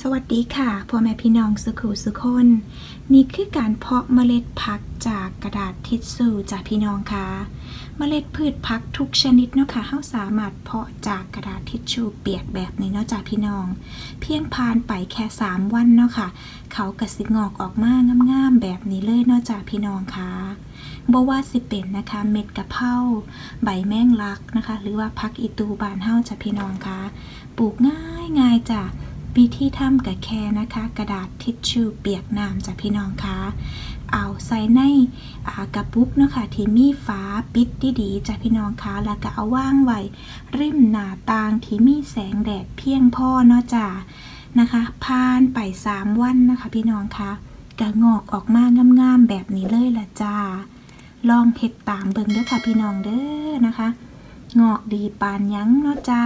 สวัสดีค่ะพ่อแม่พี่น้องสุขุสุคน นี่คือการเพาะเมล็ดพักจากกระดาษทิชชู่จากพี่น้องค่ะเมล็ดพืชพักทุกชนิดเนาะค่ะเฮาสามารถเพาะจากกระดาษทิชชู่เปียกแบบนี้เนาะจากพี่น้อง เพียงผ่านไปแค่ 3 วันเนาะค่ะ เขากระสิงอกออกมางามๆแบบนี้เลยเนาะจากพี่น้องค่ะบ่ว่าสิเป็นนะคะเม็ดกะเพราใบแมงลักนะคะ หรือว่าพักอีตูบานเฮาจากพี่น้องค่ะ ปลูกง่ายง่ายๆจ้ะ วิธีทำกับแค่นะคะ กระดาษทิชชู่เปียกน้ำจากพี่น้องคะเอาใส่ในกระปุกเนาะค่ะที่มีฝาปิดดีๆจากพี่น้องคะแล้วก็เอาว่างไว้ริมหน้าต่างที่มีแสงแดดเพียงพอเนาะจ้านะคะผ่านไป 3 วันนะคะ พี่น้องคะกระงอกออกมางามๆแบบนี้เลยละจ้าลองเห็ดตามเบิ่งเด้อค่ะพี่น้องเด้อนะคะ งอกดีปานยังเนาะจ้า